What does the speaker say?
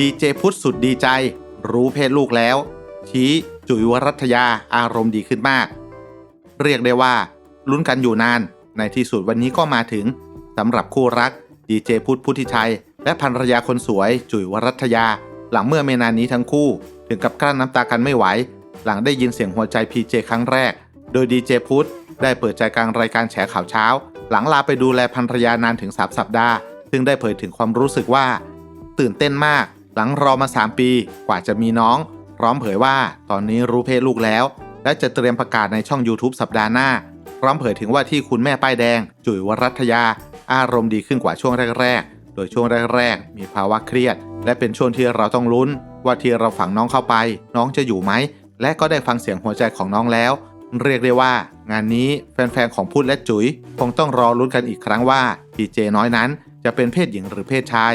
ดีเจพุทธสุดดีใจ รู้เพศลูกแล้ว ชี้จุ๋ยวรัตยาอารมณ์ดีขึ้นมาก เรียกได้ว่า ลุ้นกันอยู่นาน ในที่สุดวันนี้ก็มาถึงสำหรับคู่รัก ดีเจพุทธพุทธิชัย และภรรยาคนสวย จุ๋ยวรัตยา หลังเมื่อเมนานนี้ทั้งคู่ ถึงกับกลั้นน้ำตากันไม่ไหว หลังได้ยินเสียงหัวใจพีเจครั้งแรก โดยดีเจพุทธได้เปิดใจกลางรายการแฉข่าวเช้า หลังลาไปดูแลภรรยานานถึง3สัปดาห์ ซึ่งได้เผยถึงความรู้สึกว่า ตื่นเต้นมาก หลังรอมา 3 ปีกว่าจะมีน้อง พร้อมเผยว่าตอนนี้รู้เพศลูกแล้ว และจะเตรียมประกาศในช่อง YouTube สัปดาห์หน้า พร้อมเผยถึงว่าที่คุณแม่ป้ายแดง จุ๋ยวรัตยา อารมณ์ดีขึ้นกว่าช่วงแรกๆ โดยช่วงแรกๆ มีภาวะเครียด และเป็นช่วงที่เราต้องลุ้น ว่าที่เราฝังน้องเข้าไป น้องจะอยู่ไหมและก็ได้ฟังเสียงหัวใจของน้องแล้ว เรียกได้ว่า งานนี้แฟนๆของพุทธและจุ๋ยคงต้องรอลุ้นกันอีกครั้งว่าพีเจน้อยนั้นจะเป็นเพศหญิงหรือเพศชาย